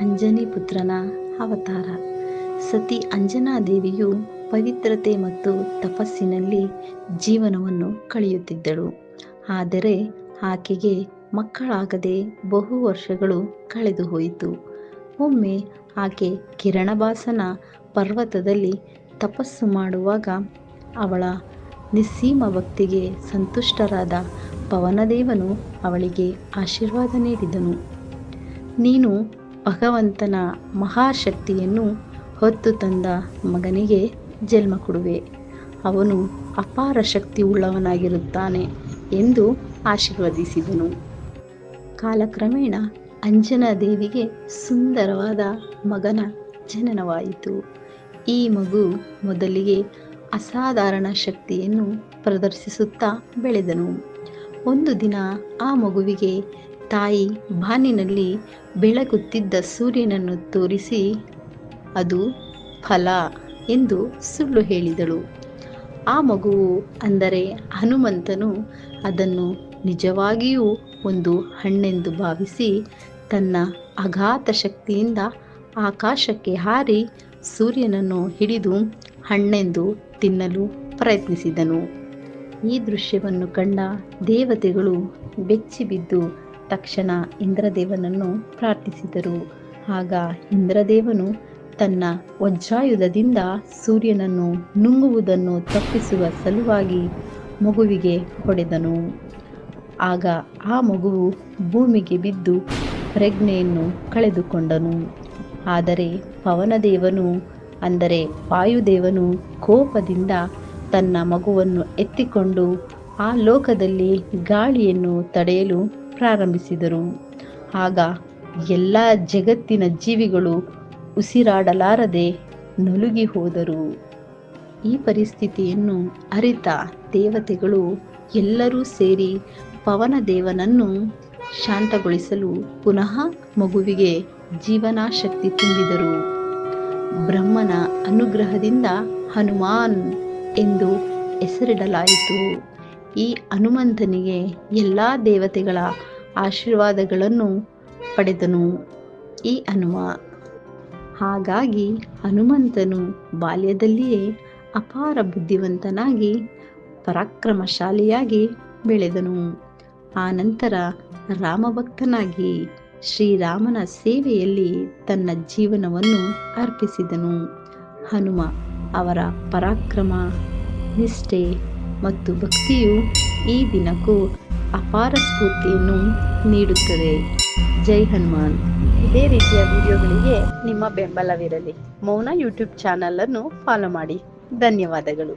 ಅಂಜನಿ ಪುತ್ರನ ಅವತಾರ. ಸತಿ ಅಂಜನಾದೇವಿಯು ಪವಿತ್ರತೆ ಮತ್ತು ತಪಸ್ಸಿನಲ್ಲಿ ಜೀವನವನ್ನು ಕಳೆಯುತ್ತಿದ್ದಳು. ಆದರೆ ಆಕೆಗೆ ಮಕ್ಕಳಾಗದೆ ಬಹು ವರ್ಷಗಳು ಕಳೆದು ಹೋಯಿತು. ಒಮ್ಮೆ ಆಕೆ ಕಿರಣಭಾಸನ ಪರ್ವತದಲ್ಲಿ ತಪಸ್ಸು ಮಾಡುವಾಗ ಅವಳ ನಿಸ್ಸೀಮ ಭಕ್ತಿಗೆ ಸಂತುಷ್ಟರಾದ ಪವನದೇವನು ಅವಳಿಗೆ ಆಶೀರ್ವಾದ ನೀಡಿದನು. ನೀನು ಭಗವಂತನ ಮಹಾಶಕ್ತಿಯನ್ನು ಹೊತ್ತು ತಂದ ಮಗನಿಗೆ ಜನ್ಮ ಕೊಡುವೆ. ಅವನು ಅಪಾರ ಶಕ್ತಿ ಉಳ್ಳವನಾಗಿರುತ್ತಾನೆ ಎಂದು ಆಶೀರ್ವದಿಸಿದನು. ಕಾಲಕ್ರಮೇಣ ಅಂಜನಾದೇವಿಗೆ ಸುಂದರವಾದ ಮಗನ ಜನನವಾಯಿತು. ಈ ಮಗು ಮೊದಲಿಗೆ ಅಸಾಧಾರಣ ಶಕ್ತಿಯನ್ನು ಪ್ರದರ್ಶಿಸುತ್ತಾ ಬೆಳೆದನು. ಒಂದು ದಿನ ಆ ಮಗುವಿಗೆ ತಾಯಿ ಬಾನಿನಲ್ಲಿ ಬೆಳಗುತ್ತಿದ್ದ ಸೂರ್ಯನನ್ನು ತೋರಿಸಿ, ಅದು ಫಲ ಎಂದು ಸುಳ್ಳು ಹೇಳಿದಳು. ಆ ಮಗುವು ಅಂದರೆ ಹನುಮಂತನು ಅದನ್ನು ನಿಜವಾಗಿಯೂ ಒಂದು ಹಣ್ಣೆಂದು ಭಾವಿಸಿ ತನ್ನ ಅಗಾಧ ಶಕ್ತಿಯಿಂದ ಆಕಾಶಕ್ಕೆ ಹಾರಿ ಸೂರ್ಯನನ್ನು ಹಿಡಿದು ಹಣ್ಣೆಂದು ತಿನ್ನಲು ಪ್ರಯತ್ನಿಸಿದನು. ಈ ದೃಶ್ಯವನ್ನು ಕಂಡ ದೇವತೆಗಳು ಬೆಚ್ಚಿಬಿದ್ದು ತಕ್ಷಣ ಇಂದ್ರದೇವನನ್ನು ಪ್ರಾರ್ಥಿಸಿದರು. ಆಗ ಇಂದ್ರದೇವನು ತನ್ನ ವಜ್ರಾಯುಧದಿಂದ ಸೂರ್ಯನನ್ನು ನುಂಗುವುದನ್ನು ತಪ್ಪಿಸುವ ಸಲುವಾಗಿ ಮಗುವಿಗೆ ಹೊಡೆದನು. ಆಗ ಆ ಮಗುವು ಭೂಮಿಗೆ ಬಿದ್ದು ಪ್ರಜ್ಞೆಯನ್ನು ಕಳೆದುಕೊಂಡನು. ಆದರೆ ಪವನದೇವನು, ಅಂದರೆ ವಾಯುದೇವನು, ಕೋಪದಿಂದ ತನ್ನ ಮಗುವನ್ನು ಎತ್ತಿಕೊಂಡು ಆ ಲೋಕದಲ್ಲಿ ಗಾಳಿಯನ್ನು ತಡೆಯಲು ಪ್ರಾರಂಭಿಸಿದರು. ಆಗ ಎಲ್ಲ ಜಗತ್ತಿನ ಜೀವಿಗಳು ಉಸಿರಾಡಲಾರದೆ ನಲುಗಿ ಹೋದರು. ಈ ಪರಿಸ್ಥಿತಿಯನ್ನು ಅರಿತ ದೇವತೆಗಳು ಎಲ್ಲರೂ ಸೇರಿ ಪವನದೇವನನ್ನು ಶಾಂತಗೊಳಿಸಲು ಪುನಃ ಮಗುವಿಗೆ ಜೀವನಾಶಕ್ತಿ ತುಂಬಿದರು. ಬ್ರಹ್ಮನ ಅನುಗ್ರಹದಿಂದ ಹನುಮಾನ್ ಎಂದು ಹೆಸರಿಡಲಾಯಿತು. ಈ ಹನುಮಂತನಿಗೆ ಎಲ್ಲ ದೇವತೆಗಳ ಆಶೀರ್ವಾದಗಳನ್ನು ಪಡೆದನು ಈ ಹನುಮ. ಹಾಗಾಗಿ ಹನುಮಂತನು ಬಾಲ್ಯದಲ್ಲಿಯೇ ಅಪಾರ ಬುದ್ಧಿವಂತನಾಗಿ ಪರಾಕ್ರಮಶಾಲಿಯಾಗಿ ಬೆಳೆದನು. ಆನಂತರ ರಾಮಭಕ್ತನಾಗಿ ಶ್ರೀರಾಮನ ಸೇವೆಯಲ್ಲಿ ತನ್ನ ಜೀವನವನ್ನು ಅರ್ಪಿಸಿದನು. ಹನುಮ ಅವರ ಪರಾಕ್ರಮ, ನಿಷ್ಠೆ ಮತ್ತು ಭಕ್ತಿಯು ಈ ದಿನಕ್ಕೂ ಅಪಾರ ಸ್ಫೂರ್ತಿಯನ್ನು ನೀಡುತ್ತದೆ. ಜೈ ಹನುಮಾನ್. ಇದೇ ರೀತಿಯ ವಿಡಿಯೋಗಳಿಗೆ ನಿಮ್ಮ ಬೆಂಬಲವಿರಲಿ. ಮೌನ ಯೂಟ್ಯೂಬ್ ಚಾನಲನ್ನು ಫಾಲೋ ಮಾಡಿ. ಧನ್ಯವಾದಗಳು.